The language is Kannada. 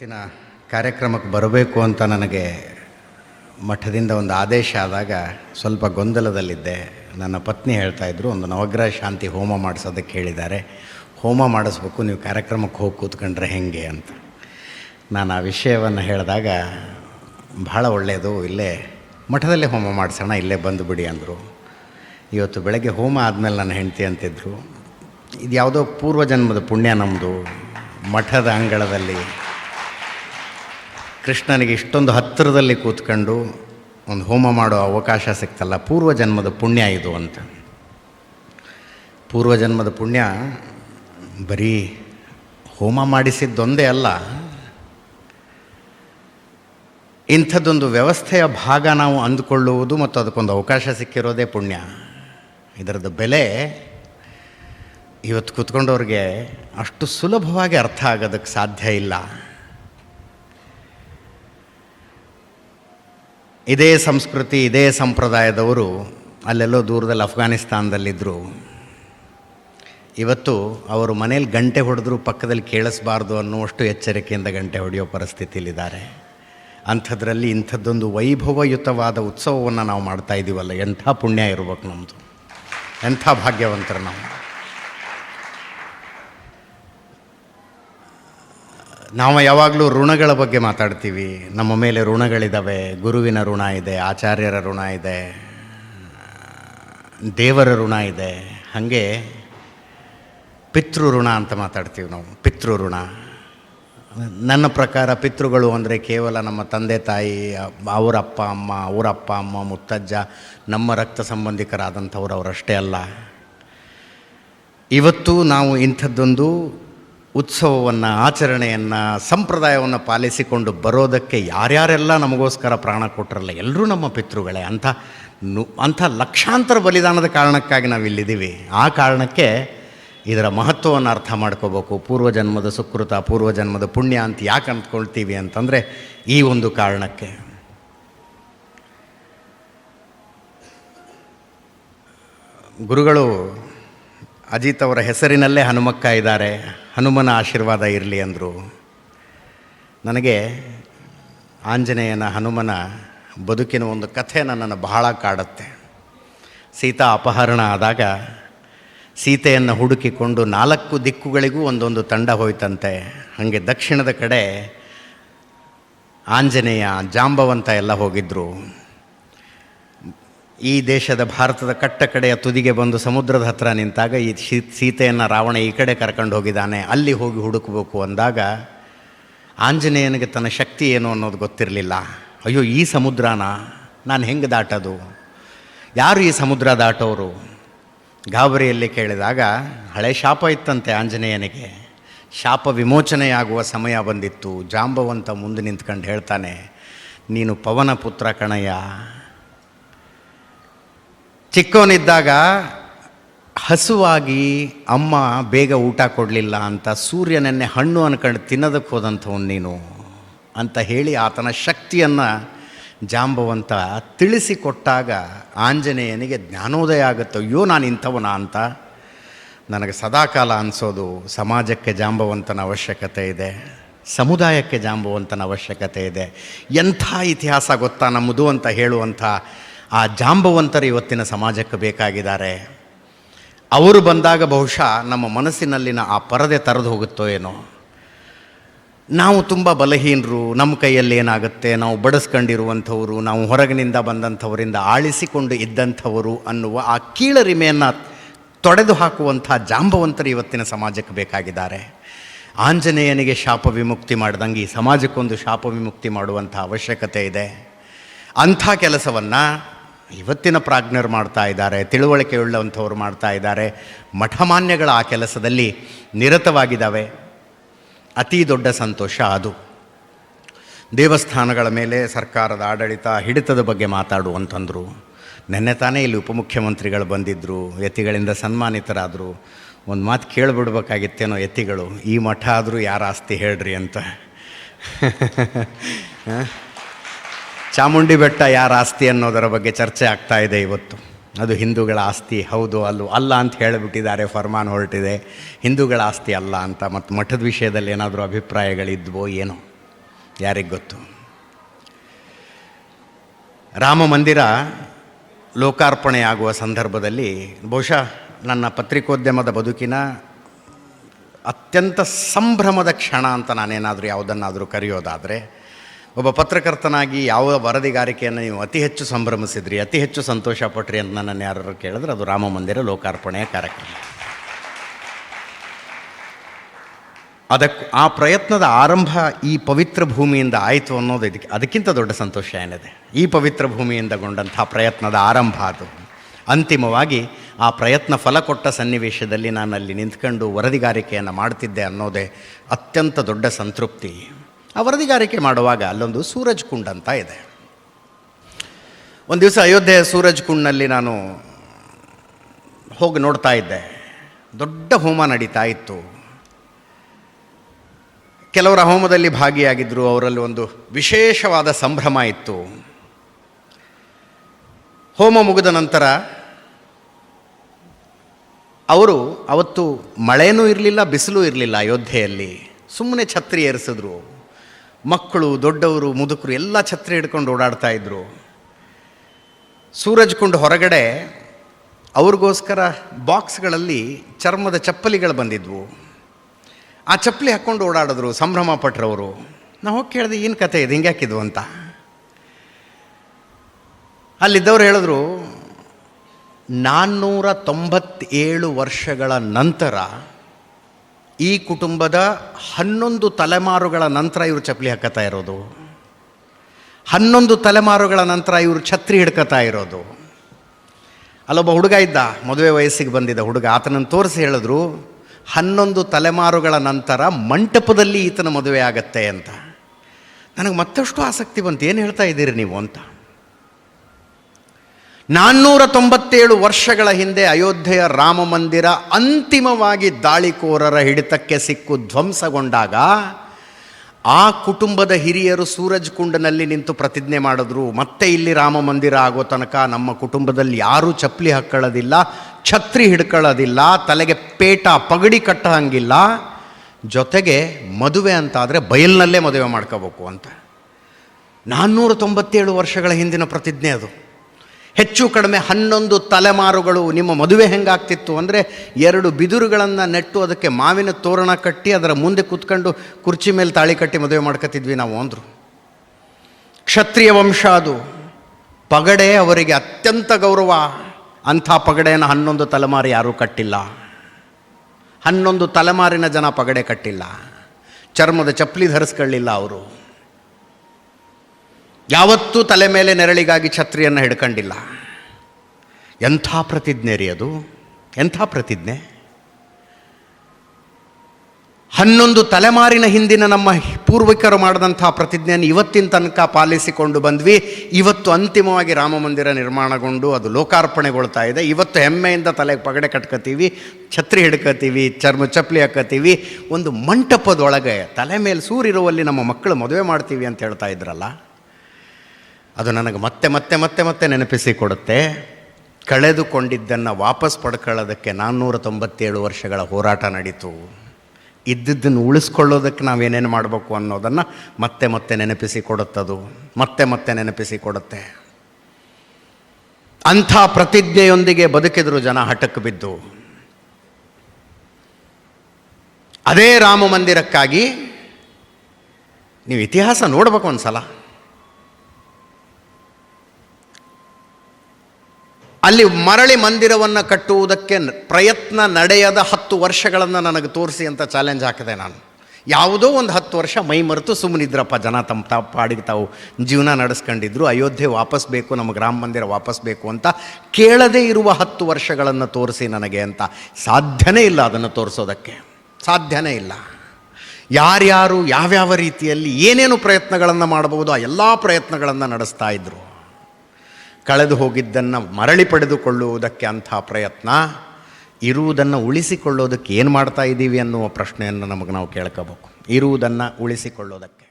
ಇವತ್ತಿನ ಕಾರ್ಯಕ್ರಮಕ್ಕೆ ಬರಬೇಕು ಅಂತ ನನಗೆ ಮಠದಿಂದ ಒಂದು ಆದೇಶ ಆದಾಗ ಸ್ವಲ್ಪ ಗೊಂದಲದಲ್ಲಿದ್ದೆ. ನನ್ನ ಪತ್ನಿ ಹೇಳ್ತಾ ಇದ್ದರು ಒಂದು ನವಗ್ರಹ ಶಾಂತಿ ಹೋಮ ಮಾಡಿಸೋದಕ್ಕೆ ಹೇಳಿದ್ದಾರೆ. ಹೋಮ ಮಾಡಿಸ್ಬೇಕು, ನೀವು ಕಾರ್ಯಕ್ರಮಕ್ಕೆ ಹೋಗಿ ಕೂತ್ಕೊಂಡ್ರೆ ಹೆಂಗೆ ಅಂತ. ನಾನು ಆ ವಿಷಯವನ್ನು ಹೇಳಿದಾಗ, ಭಾಳ ಒಳ್ಳೆಯದು, ಇಲ್ಲೇ ಮಠದಲ್ಲೇ ಹೋಮ ಮಾಡಿಸೋಣ, ಇಲ್ಲೇ ಬಂದುಬಿಡಿ ಅಂದರು. ಇವತ್ತು ಬೆಳಗ್ಗೆ ಹೋಮ ಆದಮೇಲೆ ನನ್ನ ಹೆಂಡತಿ ಅಂತಿದ್ರು. ಇದು ಯಾವುದೋ ಪೂರ್ವಜನ್ಮದ ಪುಣ್ಯ ನಮ್ಮದು ಮಠದ ಅಂಗಳದಲ್ಲಿ. ಕೃಷ್ಣನಿಗೆ ಇಷ್ಟೊಂದು ಹತ್ತಿರದಲ್ಲಿ ಕೂತ್ಕೊಂಡು ಒಂದು ಹೋಮ ಮಾಡೋ ಅವಕಾಶ ಸಿಕ್ತಲ್ಲ, ಪೂರ್ವಜನ್ಮದ ಪುಣ್ಯ ಇದು ಅಂತ. ಪೂರ್ವಜನ್ಮದ ಪುಣ್ಯ ಬರೀ ಹೋಮ ಮಾಡಿಸಿದ್ದೊಂದೇ ಅಲ್ಲ, ಇಂಥದ್ದೊಂದು ವ್ಯವಸ್ಥೆಯ ಭಾಗ ನಾವು ಅಂದುಕೊಳ್ಳುವುದು ಮತ್ತು ಅದಕ್ಕೊಂದು ಅವಕಾಶ ಸಿಕ್ಕಿರೋದೇ ಪುಣ್ಯ. ಇದರದ್ದು ಬೆಲೆ ಇವತ್ತು ಕೂತ್ಕೊಂಡವ್ರಿಗೆ ಅಷ್ಟು ಸುಲಭವಾಗಿ ಅರ್ಥ ಆಗೋದಕ್ಕೆ ಸಾಧ್ಯ ಇಲ್ಲ. ಇದೇ ಸಂಸ್ಕೃತಿ, ಇದೇ ಸಂಪ್ರದಾಯದವರು ಅಲ್ಲೆಲ್ಲೋ ದೂರದಲ್ಲಿ ಅಫ್ಘಾನಿಸ್ತಾನದಲ್ಲಿದ್ದರು ಇವತ್ತು ಅವರು ಮನೇಲಿ ಗಂಟೆ ಹೊಡೆದ್ರೂ ಪಕ್ಕದಲ್ಲಿ ಕೇಳಿಸ್ಬಾರ್ದು ಅನ್ನುವಷ್ಟು ಎಚ್ಚರಿಕೆಯಿಂದ ಗಂಟೆ ಹೊಡೆಯೋ ಪರಿಸ್ಥಿತಿಯಲ್ಲಿದ್ದಾರೆ. ಅಂಥದ್ರಲ್ಲಿ ಇಂಥದ್ದೊಂದು ವೈಭವಯುತವಾದ ಉತ್ಸವವನ್ನು ನಾವು ಮಾಡ್ತಾ ಇದ್ದೀವಲ್ಲ ಎಂಥ ಪುಣ್ಯ ಇರ್ಬೇಕು ನಮ್ಮದು ಎಂಥ ಭಾಗ್ಯವಂತರು ನಾವು. ನಾವು ಯಾವಾಗಲೂ ಋಣಗಳ ಬಗ್ಗೆ ಮಾತಾಡ್ತೀವಿ. ನಮ್ಮ ಮೇಲೆ ಋಣಗಳಿದ್ದಾವೆ ಗುರುವಿನ ಋಣ ಇದೆ, ಆಚಾರ್ಯರ ಋಣ ಇದೆ, ದೇವರ ಋಣ ಇದೆ. ಹಾಗೆ ಪಿತೃಋಣ ಅಂತ ಮಾತಾಡ್ತೀವಿ ನಾವು. ಪಿತೃ ಋಣ. ನನ್ನ ಪ್ರಕಾರ ಪಿತೃಗಳು ಅಂದರೆ ಕೇವಲ ನಮ್ಮ ತಂದೆ, ತಾಯಿ, ಅವರ ಅಪ್ಪ, ಅಮ್ಮ, ಅವರ ಅಪ್ಪ, ಅಮ್ಮ, ಮುತ್ತಜ್ಜ, ನಮ್ಮ ರಕ್ತ ಸಂಬಂಧಿಕರಾದಂಥವ್ರು ಅವರಷ್ಟೇ ಅಲ್ಲ. ಇವತ್ತು ನಾವು ಇಂಥದ್ದೊಂದು ಉತ್ಸವವನ್ನು, ಆಚರಣೆಯನ್ನು, ಸಂಪ್ರದಾಯವನ್ನು ಪಾಲಿಸಿಕೊಂಡು ಬರೋದಕ್ಕೆ ಯಾರ್ಯಾರೆಲ್ಲ ನಮಗೋಸ್ಕರ ಪ್ರಾಣ ಕೊಟ್ಟರಲ್ಲ ಎಲ್ಲರೂ ನಮ್ಮ ಪಿತೃಗಳೇ ಅಂಥ ನು ಅಂಥ ಲಕ್ಷಾಂತರ ಬಲಿದಾನದ ಕಾರಣಕ್ಕಾಗಿ ನಾವು ಇಲ್ಲಿದ್ದೀವಿ ಆ ಕಾರಣಕ್ಕೆ ಇದರ ಮಹತ್ವವನ್ನು ಅರ್ಥ ಮಾಡ್ಕೋಬೇಕು. ಪೂರ್ವಜನ್ಮದ ಸುಕೃತ, ಪೂರ್ವಜನ್ಮದ ಪುಣ್ಯ ಅಂತ ಯಾಕೆ ಅಂದ್ಕೊಳ್ತೀವಿ ಅಂತಂದರೆ ಈ ಒಂದು ಕಾರಣಕ್ಕೆ. ಗುರುಗಳು ಅಜಿತ್ ಅವರ ಹೆಸರಿನಲ್ಲೇ ಹನುಮಕ್ಕ ಇದ್ದಾರೆ. ಹನುಮನ ಆಶೀರ್ವಾದ ಇರಲಿ ಅಂದರು. ನನಗೆ ಆಂಜನೇಯನ ಹನುಮನ ಬದುಕಿನ ಒಂದು ಕಥೆ ನನ್ನನ್ನು ಬಹಳ ಕಾಡುತ್ತೆ. ಸೀತಾ ಅಪಹರಣ ಆದಾಗ ಸೀತೆಯನ್ನು ಹುಡುಕಿಕೊಂಡು ನಾಲ್ಕು ದಿಕ್ಕುಗಳಿಗೂ ಒಂದೊಂದು ತಂಡ ಹೋಯ್ತಂತೆ. ಹಾಗೆ ದಕ್ಷಿಣದ ಕಡೆ ಆಂಜನೇಯ ಜಾಂಬವಂತ ಎಲ್ಲ ಹೋಗಿದ್ದರು ಈ ದೇಶದ ಭಾರತದ ಕಟ್ಟ ಕಡೆಯ ತುದಿಗೆ ಬಂದು ಸಮುದ್ರದ ಹತ್ರ ನಿಂತಾಗ ಈ ಸೀತೆಯನ್ನು ರಾವಣ ಈ ಕಡೆ ಕರ್ಕೊಂಡು ಹೋಗಿದ್ದಾನೆ, ಅಲ್ಲಿ ಹೋಗಿ ಹುಡುಕಬೇಕು ಅಂದಾಗ ಆಂಜನೇಯನಿಗೆ ತನ್ನ ಶಕ್ತಿ ಏನು ಅನ್ನೋದು ಗೊತ್ತಿರಲಿಲ್ಲ. ಅಯ್ಯೋ, ಈ ಸಮುದ್ರನ ನಾನು ಹೆಂಗೆ ದಾಟೋದು? ಯಾರು ಈ ಸಮುದ್ರ ದಾಟೋರು? ಗಾಬರಿಯಲ್ಲಿ ಕೇಳಿದಾಗ ಹಳೆ ಶಾಪ ಇತ್ತಂತೆ ಆಂಜನೇಯನಿಗೆ. ಶಾಪ ವಿಮೋಚನೆಯಾಗುವ ಸಮಯ ಬಂದಿತ್ತು. ಜಾಂಬವಂತ ಮುಂದೆ ನಿಂತ್ಕೊಂಡು ಹೇಳ್ತಾನೆ, ನೀನು ಪವನ ಪುತ್ರ ಕಣಯ್ಯ ಚಿಕ್ಕವನಿದ್ದಾಗ ಹಸುವಾಗಿ ಅಮ್ಮ ಬೇಗ ಊಟ ಕೊಡಲಿಲ್ಲ ಅಂತ ಸೂರ್ಯನನ್ನೇ ಹಣ್ಣು ಅನ್ಕೊಂಡು ತಿನ್ನೋದಕ್ಕೆ ಹೋದಂಥವನು ನೀನು ಅಂತ ಹೇಳಿ ಆತನ ಶಕ್ತಿಯನ್ನು ಜಾಂಬವಂತ ತಿಳಿಸಿಕೊಟ್ಟಾಗ ಆಂಜನೇಯನಿಗೆ ಜ್ಞಾನೋದಯ ಆಗುತ್ತೋ, ಅಯ್ಯೋ ನಾನು ಇಂಥವನ ಅಂತ ನನಗೆ ಸದಾಕಾಲ ಅನಿಸೋದು. ಸಮಾಜಕ್ಕೆ ಜಾಂಬವಂತನ ಅವಶ್ಯಕತೆ ಇದೆ. ಸಮುದಾಯಕ್ಕೆ ಜಾಂಬವಂತನ ಅವಶ್ಯಕತೆ ಇದೆ. ಎಂಥ ಇತಿಹಾಸ ಗೊತ್ತಾ ನಮ್ಮದು ಅಂತ ಹೇಳುವಂಥ ಆ ಜಾಂಬವಂತರು ಇವತ್ತಿನ ಸಮಾಜಕ್ಕೆ ಬೇಕಾಗಿದ್ದಾರೆ. ಅವರು ಬಂದಾಗ ಬಹುಶಃ ನಮ್ಮ ಮನಸ್ಸಿನಲ್ಲಿನ ಆ ಪರದೆ ತರದು ಹೋಗುತ್ತೋ ಏನೋ. ನಾವು ತುಂಬ ಬಲಹೀನರು, ನಮ್ಮ ಕೈಯಲ್ಲಿ ಏನಾಗುತ್ತೆ, ನಾವು ಬಡಿಸ್ಕೊಂಡಿರುವಂಥವರು, ನಾವು ಹೊರಗಿನಿಂದ ಬಂದಂಥವರಿಂದ ಆಳಿಸಿಕೊಂಡು ಇದ್ದಂಥವರು ಅನ್ನುವ ಆ ಕೀಳರಿಮೆಯನ್ನು ತೊಡೆದು ಹಾಕುವಂಥ ಜಾಂಬವಂತರು ಇವತ್ತಿನ ಸಮಾಜಕ್ಕೆ ಬೇಕಾಗಿದ್ದಾರೆ. ಆಂಜನೇಯನಿಗೆ ಶಾಪ ವಿಮುಕ್ತಿ ಮಾಡ್ದಂಗೆ ಈ ಸಮಾಜಕ್ಕೊಂದು ಶಾಪ ವಿಮುಕ್ತಿ ಮಾಡುವಂಥ ಅವಶ್ಯಕತೆ ಇದೆ. ಅಂಥ ಕೆಲಸವನ್ನು ಇವತ್ತಿನ ಪ್ರಾಜ್ಞರು ಮಾಡ್ತಾ ಇದ್ದಾರೆ, ತಿಳುವಳಿಕೆ ಉಳ್ಳವಂಥವ್ರು ಮಾಡ್ತಾ ಇದ್ದಾರೆ. ಮಠಮಾನ್ಯಗಳ ಆ ಕೆಲಸದಲ್ಲಿ ನಿರತವಾಗಿದ್ದಾವೆ. ಅತಿ ದೊಡ್ಡ ಸಂತೋಷ ಅದು. ದೇವಸ್ಥಾನಗಳ ಮೇಲೆ ಸರ್ಕಾರದ ಆಡಳಿತ ಹಿಡಿತದ ಬಗ್ಗೆ ಮಾತಾಡುವಂತಂದರು ನೆನ್ನೆ ತಾನೇ ಇಲ್ಲಿ ಉಪಮುಖ್ಯಮಂತ್ರಿಗಳು ಬಂದಿದ್ದರು ಯತಿಗಳಿಂದ ಸನ್ಮಾನಿತರಾದರು. ಒಂದು ಮಾತು ಕೇಳಿಬಿಡ್ಬೇಕಾಗಿತ್ತೇನೋ ಯತಿಗಳು, ಈ ಮಠ ಆದರೂ ಯಾರ ಆಸ್ತಿ ಹೇಳ್ರಿ ಅಂತ? ಚಾಮುಂಡಿ ಬೆಟ್ಟ ಯಾರ ಆಸ್ತಿ ಅನ್ನೋದರ ಬಗ್ಗೆ ಚರ್ಚೆ ಆಗ್ತಾ ಇದೆ ಇವತ್ತು. ಅದು ಹಿಂದೂಗಳ ಆಸ್ತಿ, ಹೌದು, ಅಲ್ಲೂ, ಅಲ್ಲ ಅಂತ ಹೇಳಿಬಿಟ್ಟಿದ್ದಾರೆ, ಫರ್ಮಾನ್ ಹೊರಟಿದೆ. ಹಿಂದೂಗಳ ಆಸ್ತಿ ಅಲ್ಲ ಅಂತ ಮತ್ತು ಮಠದ ವಿಷಯದಲ್ಲಿ ಏನಾದರೂ ಅಭಿಪ್ರಾಯಗಳಿದ್ವೋ ಏನೋ, ಯಾರಿಗೆ ಗೊತ್ತು? ರಾಮ ಮಂದಿರ ಲೋಕಾರ್ಪಣೆಯಾಗುವ ಸಂದರ್ಭದಲ್ಲಿ ಬಹುಶಃ ನನ್ನ ಪತ್ರಿಕೋದ್ಯಮದ ಬದುಕಿನ ಅತ್ಯಂತ ಸಂಭ್ರಮದ ಕ್ಷಣ ಅಂತ ನಾನೇನಾದರೂ ಯಾವುದನ್ನಾದರೂ ಕರೆಯೋದಾದರೆ ಒಬ್ಬ ಪತ್ರಕರ್ತನಾಗಿ ಯಾವ ವರದಿಗಾರಿಕೆಯನ್ನು ನೀವು ಅತಿ ಹೆಚ್ಚು ಸಂಭ್ರಮಿಸಿದ್ರಿ, ಅತಿ ಹೆಚ್ಚು ಸಂತೋಷ ಪಟ್ರಿ ಅಂತ ನನ್ನನ್ನು ಯಾರು ಕೇಳಿದ್ರೆ ಅದು ರಾಮ ಮಂದಿರ ಲೋಕಾರ್ಪಣೆಯ ಕಾರ್ಯಕ್ರಮ. ಅದಕ್ಕೆ ಆ ಪ್ರಯತ್ನದ ಆರಂಭ ಈ ಪವಿತ್ರ ಭೂಮಿಯಿಂದ ಆಯಿತು ಅನ್ನೋದು ಇದಕ್ಕೆ, ಅದಕ್ಕಿಂತ ದೊಡ್ಡ ಸಂತೋಷ ಏನಿದೆ? ಈ ಪವಿತ್ರ ಭೂಮಿಯಿಂದಗೊಂಡಂಥ ಪ್ರಯತ್ನದ ಆರಂಭ ಅದು. ಅಂತಿಮವಾಗಿ ಆ ಪ್ರಯತ್ನ ಫಲ ಕೊಟ್ಟ ಸನ್ನಿವೇಶದಲ್ಲಿ ನಾನು ಅಲ್ಲಿ ನಿಂತ್ಕೊಂಡು ವರದಿಗಾರಿಕೆಯನ್ನು ಮಾಡ್ತಿದ್ದೆ ಅನ್ನೋದೇ ಅತ್ಯಂತ ದೊಡ್ಡ ಸಂತೃಪ್ತಿ. ಆ ವರದಿಗಾರಿಕೆ ಮಾಡುವಾಗ ಅಲ್ಲೊಂದು ಸೂರಜ್ ಕುಂಡ್ ಅಂತ ಇದೆ. ಒಂದು ದಿವಸ ಅಯೋಧ್ಯೆಯ ಸೂರಜ್ ಕುಂಡ್ನಲ್ಲಿ ನಾನು ಹೋಗಿ ನೋಡ್ತಾ ಇದ್ದೆ. ದೊಡ್ಡ ಹೋಮ ನಡೀತಾ ಇತ್ತು. ಕೆಲವರ ಹೋಮದಲ್ಲಿ ಭಾಗಿಯಾಗಿದ್ದರು ಅವರಲ್ಲಿ ಒಂದು ವಿಶೇಷವಾದ ಸಂಭ್ರಮ ಇತ್ತು. ಹೋಮ ಮುಗಿದ ನಂತರ ಅವರು ಅವತ್ತು ಮಳೆನೂ ಇರಲಿಲ್ಲ, ಬಿಸಿಲೂ ಇರಲಿಲ್ಲ ಅಯೋಧ್ಯೆಯಲ್ಲಿ. ಸುಮ್ಮನೆ ಛತ್ರಿ ಏರಿಸಿದ್ರು. ಮಕ್ಕಳು, ದೊಡ್ಡವರು, ಮುದುಕರು ಎಲ್ಲ ಛತ್ರಿ ಹಿಡ್ಕೊಂಡು ಓಡಾಡ್ತಾ ಇದ್ರು. ಸೂರಜ್ ಕುಂಡ್ ಹೊರಗಡೆ ಅವ್ರಿಗೋಸ್ಕರ ಬಾಕ್ಸ್ಗಳಲ್ಲಿ ಚರ್ಮದ ಚಪ್ಪಲಿಗಳು ಬಂದಿದ್ವು. ಆ ಚಪ್ಪಲಿ ಹಾಕ್ಕೊಂಡು ಓಡಾಡಿದ್ರು ಸಂಭ್ರಮ ಪಟ್ರವರು. ನಾವು ಹೋಗಿ ಕೇಳಿದೆ, ಏನು ಕತೆ ಇದು? ಹಿಂಗೆ ಹಾಕಿದ್ವು ಅಂತ. ಅಲ್ಲಿದ್ದವ್ರು ಹೇಳಿದ್ರು, ನಾನ್ನೂರ ತೊಂಬತ್ತೇಳು ವರ್ಷಗಳ ನಂತರ ಈ ಕುಟುಂಬದ ಹನ್ನೊಂದು ತಲೆಮಾರುಗಳ ನಂತರ ಇವರು ಚಪ್ಪಲಿ ಹಾಕತಾ ಇರೋದು. ಹನ್ನೊಂದು ತಲೆಮಾರುಗಳ ನಂತರ ಇವರು ಛತ್ರಿ ಹಿಡ್ಕತಾ ಇರೋದು. ಅಲ್ಲೊಬ್ಬ ಹುಡುಗ ಇದ್ದ, ಮದುವೆ ವಯಸ್ಸಿಗೆ ಬಂದಿದ್ದ ಹುಡುಗ, ಆತನನ್ನು ತೋರಿಸಿ ಹೇಳಿದ್ರು, ಹನ್ನೊಂದು ತಲೆಮಾರುಗಳ ನಂತರ ಮಂಟಪದಲ್ಲಿ ಈತನ ಮದುವೆ ಆಗತ್ತೆ ಅಂತ. ನನಗೆ ಮತ್ತಷ್ಟು ಆಸಕ್ತಿ ಬಂತು, ಏನು ಹೇಳ್ತಾ ಇದ್ದೀರಿ ನೀವು ಅಂತ. ನಾನ್ನೂರ ತೊಂಬತ್ತೇಳು ವರ್ಷಗಳ ಹಿಂದೆ ಅಯೋಧ್ಯೆಯ ರಾಮ ಮಂದಿರ ಅಂತಿಮವಾಗಿ ದಾಳಿಕೋರರ ಹಿಡಿತಕ್ಕೆ ಸಿಕ್ಕು ಧ್ವಂಸಗೊಂಡಾಗ, ಆ ಕುಟುಂಬದ ಹಿರಿಯರು ಸೂರಜ್ ಕುಂಡನಲ್ಲಿ ನಿಂತು ಪ್ರತಿಜ್ಞೆ ಮಾಡಿದ್ರು, ಮತ್ತೆ ಇಲ್ಲಿ ರಾಮ ಮಂದಿರ ಆಗೋ ತನಕ ನಮ್ಮ ಕುಟುಂಬದಲ್ಲಿ ಯಾರೂ ಚಪ್ಪಲಿ ಹಾಕ್ಕೊಳ್ಳೋದಿಲ್ಲ ಛತ್ರಿ ಹಿಡ್ಕೊಳ್ಳೋದಿಲ್ಲ, ತಲೆಗೆ ಪೇಟ ಪಗಡಿ ಕಟ್ಟಹಂಗಿಲ್ಲ, ಜೊತೆಗೆ ಮದುವೆ ಅಂತಾದರೆ ಬಯಲಿನಲ್ಲೇ ಮದುವೆ ಮಾಡ್ಕೋಬೇಕು ಅಂತ. ನಾನ್ನೂರ ತೊಂಬತ್ತೇಳು ವರ್ಷಗಳ ಹಿಂದಿನ ಪ್ರತಿಜ್ಞೆ ಅದು. ಹೆಚ್ಚು ಕಡಿಮೆ ಹನ್ನೊಂದು ತಲೆಮಾರುಗಳು ನಿಮ್ಮ ಮದುವೆ ಹೆಂಗಾಗ್ತಿತ್ತು ಅಂದರೆ ಎರಡು ಬಿದಿರುಗಳನ್ನು ನೆಟ್ಟು ಅದಕ್ಕೆ ಮಾವಿನ ತೋರಣ ಕಟ್ಟಿ ಅದರ ಮುಂದೆ ಕೂತ್ಕೊಂಡು ಕುರ್ಚಿ ಮೇಲೆ ತಾಳಿ ಕಟ್ಟಿ ಮದುವೆ ಮಾಡ್ಕೊತಿದ್ವಿ ನಾವು ಅಂದರು. ಕ್ಷತ್ರಿಯ ವಂಶ ಅದು. ಪಗಡೆ ಅವರಿಗೆ ಅತ್ಯಂತ ಗೌರವ. ಅಂಥ ಪಗಡೆಯನ್ನು ಹನ್ನೊಂದು ತಲೆಮಾರು ಯಾರೂ ಕಟ್ಟಿಲ್ಲ. ಹನ್ನೊಂದು ತಲೆಮಾರಿನ ಜನ ಪಗಡೆ ಕಟ್ಟಿಲ್ಲ. ಚರ್ಮದ ಚಪ್ಪಲಿ ಧರಿಸ್ಕೊಳ್ಳಿಲ್ಲ ಅವರು. ಯಾವತ್ತೂ ತಲೆ ಮೇಲೆ ನೆರಳಿಗಾಗಿ ಛತ್ರಿಯನ್ನು ಹಿಡ್ಕೊಂಡಿಲ್ಲ. ಎಂಥ ಪ್ರತಿಜ್ಞೆ ರೀ ಅದು? ಎಂಥ ಪ್ರತಿಜ್ಞೆ? ಹನ್ನೊಂದು ತಲೆಮಾರಿನ ಹಿಂದಿನ ನಮ್ಮ ಪೂರ್ವಿಕರು ಮಾಡಿದಂಥ ಪ್ರತಿಜ್ಞೆಯನ್ನು ಇವತ್ತಿನ ತನಕ ಪಾಲಿಸಿಕೊಂಡು ಬಂದ್ವಿ. ಇವತ್ತು ಅಂತಿಮವಾಗಿ ರಾಮ ಮಂದಿರ ನಿರ್ಮಾಣಗೊಂಡು ಅದು ಲೋಕಾರ್ಪಣೆಗೊಳ್ತಾ ಇದೆ. ಇವತ್ತು ಹೆಮ್ಮೆಯಿಂದ ತಲೆಗೆ ಪಗಡೆ ಕಟ್ಕೋತೀವಿ, ಛತ್ರಿ ಹಿಡ್ಕೋತೀವಿ, ಚರ್ಮ ಚಪ್ಪಲಿ ಹಾಕೋತೀವಿ. ಒಂದು ಮಂಟಪದೊಳಗೆ ತಲೆ ಮೇಲೆ ಸೂರಿರುವಲ್ಲಿ ನಮ್ಮ ಮಕ್ಕಳು ಮದುವೆ ಮಾಡ್ತೀವಿ ಅಂತ ಹೇಳ್ತಾ ಇದ್ರಲ್ಲ ಅದು ನನಗೆ ಮತ್ತೆ ಮತ್ತೆ ಮತ್ತೆ ಮತ್ತೆ ನೆನಪಿಸಿ ಕೊಡುತ್ತೆ. ಕಳೆದುಕೊಂಡಿದ್ದನ್ನು ವಾಪಸ್ ಪಡ್ಕೊಳ್ಳೋದಕ್ಕೆ ನಾನ್ನೂರ ತೊಂಬತ್ತೇಳು ವರ್ಷಗಳ ಹೋರಾಟ ನಡೀತು. ಇದ್ದಿದ್ದನ್ನು ಉಳಿಸ್ಕೊಳ್ಳೋದಕ್ಕೆ ನಾವೇನೇನು ಮಾಡಬೇಕು ಅನ್ನೋದನ್ನು ಮತ್ತೆ ಮತ್ತೆ ನೆನಪಿಸಿ ಕೊಡುತ್ತದು. ಮತ್ತೆ ಮತ್ತೆ ನೆನಪಿಸಿ ಕೊಡುತ್ತೆ. ಅಂಥ ಪ್ರತಿಜ್ಞೆಯೊಂದಿಗೆ ಬದುಕಿದ್ರು ಜನ ಹಠಕ್ಕೆ ಬಿದ್ದು. ಅದೇ ರಾಮ ಮಂದಿರಕ್ಕಾಗಿ ನೀವು ಇತಿಹಾಸ ನೋಡ್ಬೇಕು ಒಂದು ಸಲ ಅಲ್ಲಿ ಮರಳಿ ಮಂದಿರವನ್ನು ಕಟ್ಟುವುದಕ್ಕೆ ಪ್ರಯತ್ನ ನಡೆಯದ ಹತ್ತು ವರ್ಷಗಳನ್ನು ನನಗೆ ತೋರಿಸಿ ಅಂತ ಚಾಲೆಂಜ್ ಹಾಕಿದೆ ನಾನು. ಯಾವುದೋ ಒಂದು ಹತ್ತು ವರ್ಷ ಮೈ ಮರೆತು ಸುಮ್ಮನಿದ್ರಪ್ಪ ಜನ ತಮ್ಮ ತಾ ತಾವು ಜೀವನ ನಡೆಸ್ಕೊಂಡಿದ್ರು, ಅಯೋಧ್ಯೆ ವಾಪಸ್ ಬೇಕು, ನಮ್ಮ ರಾಮ ಮಂದಿರ ವಾಪಸ್ ಬೇಕು ಅಂತ ಕೇಳದೇ ಇರುವ ಹತ್ತು ವರ್ಷಗಳನ್ನು ತೋರಿಸಿ ನನಗೆ ಅಂತ ಸಾಧ್ಯನೇ ಇಲ್ಲ ಅದನ್ನು ತೋರಿಸೋದಕ್ಕೆ. ಸಾಧ್ಯನೇ ಇಲ್ಲ. ಯಾರ್ಯಾರು ಯಾವ್ಯಾವ ರೀತಿಯಲ್ಲಿ ಏನೇನು ಪ್ರಯತ್ನಗಳನ್ನು ಮಾಡಬಹುದು ಆ ಎಲ್ಲ ಪ್ರಯತ್ನಗಳನ್ನು ನಡೆಸ್ತಾ ಇದ್ದರು ಕಳೆದು ಹೋಗಿದ್ದನ್ನು ಮರಳಿ ಪಡೆದುಕೊಳ್ಳುವುದಕ್ಕೆ ಅಂಥ ಪ್ರಯತ್ನ, ಇರುವುದನ್ನು ಉಳಿಸಿಕೊಳ್ಳೋದಕ್ಕೆ ಏನು ಮಾಡ್ತಾ ಇದ್ದೀವಿ ಅನ್ನುವ ಪ್ರಶ್ನೆಯನ್ನು ನಮಗೆ ನಾವು ಕೇಳ್ಕೋಬೇಕು. ಇರುವುದನ್ನು ಉಳಿಸಿಕೊಳ್ಳೋದಕ್ಕೆ.